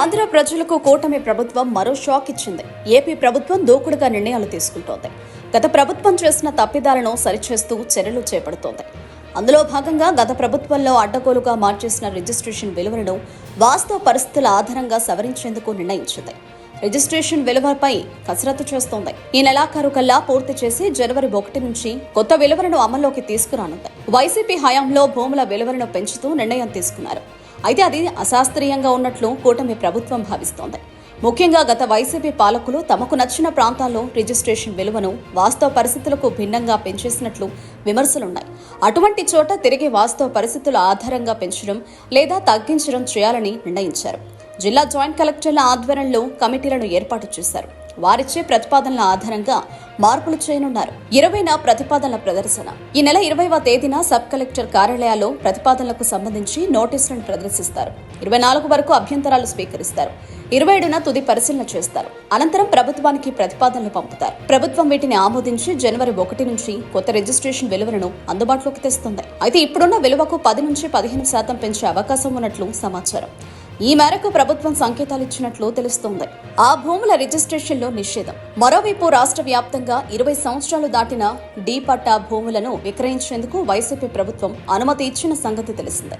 ఆంధ్ర ప్రజలకు కూటమి ప్రభుత్వం మరో షాక్ ఇచ్చింది. ఏపీ ప్రభుత్వం దూకుడుగా నిర్ణయాలు తీసుకుంటోంది. గత ప్రభుత్వం చేసిన తప్పిదాలను సరిచేస్తూ చర్యలు చేపడుతోంది. అందులో భాగంగా గత ప్రభుత్వంలో అడ్డగోలుగా మార్చేసిన రిజిస్ట్రేషన్ విలువలను వాస్తవ పరిస్థితుల ఆధారంగా సవరించేందుకు నిర్ణయించింది. రిజిస్ట్రేషన్ విలువపై కసరత్తు చేస్తోంది. ఈ నెలాఖరు కల్లా పూర్తి చేసి జనవరి ఒకటి నుంచి కొత్త విలువలను అమల్లోకి తీసుకురానుంది. వైసీపీ హయాంలో భూముల విలువలను పెంచుతూ నిర్ణయం తీసుకున్నారు. అయితే అది అశాస్త్రీయంగా ఉన్నట్లు కూటమి ప్రభుత్వం భావిస్తోంది. ముఖ్యంగా గత వైసీపీ పాలకులు తమకు నచ్చిన ప్రాంతాల్లో రిజిస్ట్రేషన్ విలువను వాస్తవ పరిస్థితులకు భిన్నంగా పెంచేసినట్లు విమర్శలున్నాయి. అటువంటి చోట తిరిగి వాస్తవ పరిస్థితుల ఆధారంగా పెంచడం లేదా తగ్గించడం చేయాలని నిర్ణయించారు. జిల్లా జాయింట్ కలెక్టర్ల ఆధ్వర్యంలో కమిటీలను ఏర్పాటు చేశారు. వారిచ్చే ప్రతిపాదనల ఆధారంగా మార్పులు చేయనున్నారు. ఇరవైన ప్రతిపాదనల ప్రదర్శన. ఈ నెల ఇరవైవ తేదీన సబ్ కలెక్టర్ కార్యాలయాల్లో ప్రతిపాదనలకు సంబంధించి నోటీసులను ప్రదర్శిస్తారు. ఇరవై నాలుగు వరకు అభ్యంతరాలు స్వీకరిస్తారు. ఇరవై ఏడున తుది పరిశీలన చేస్తారు. అనంతరం ప్రభుత్వానికి ప్రతిపాదనలు పంపుతారు. ప్రభుత్వం వీటిని ఆమోదించి జనవరి ఒకటి నుంచి కొత్త రిజిస్ట్రేషన్ విలువలను అందుబాటులోకి తెస్తుంది. అయితే ఇప్పుడున్న విలువకు పది నుంచి పదిహేను శాతం పెంచే అవకాశం ఉన్నట్లు సమాచారం. ఈ మేరకు ప్రభుత్వం సంకేతాలు ఇచ్చినట్లు తెలుస్తోంది. ఆ భూముల రిజిస్ట్రేషన్లో నిషేధం. మరోవైపు రాష్ట్ర వ్యాప్తంగా ఇరవై సంవత్సరాలు దాటిన డీ పట్టా భూములను విక్రయించేందుకు వైసీపీ ప్రభుత్వం అనుమతి ఇచ్చిన సంగతి తెలిసిందే.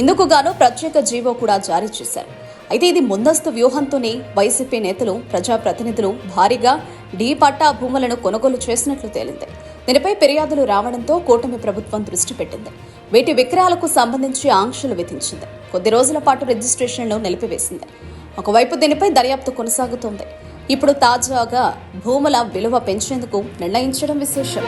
ఇందుకు గాను ప్రత్యేక జీవో కూడా జారీ చేశారు. అయితే ఇది ముందస్తు వ్యూహంతోనే వైసీపీ నేతలు ప్రజాప్రతినిధులు భారీగా డీ పట్టా భూములను కొనుగోలు చేసినట్లు తేలింది. దీనిపై ఫిర్యాదులు రావడంతో కూటమి ప్రభుత్వం దృష్టి పెట్టింది. వీటి విక్రయాలకు సంబంధించి ఆంక్షలు విధించింది. కొద్ది రోజుల పాటు రిజిస్ట్రేషన్లు నిలిపివేసింది. ఒకవైపు దీనిపై దర్యాప్తు కొనసాగుతోంది. ఇప్పుడు తాజాగా భూముల విలువ పెంచేందుకు నిర్ణయించడం విశేషం.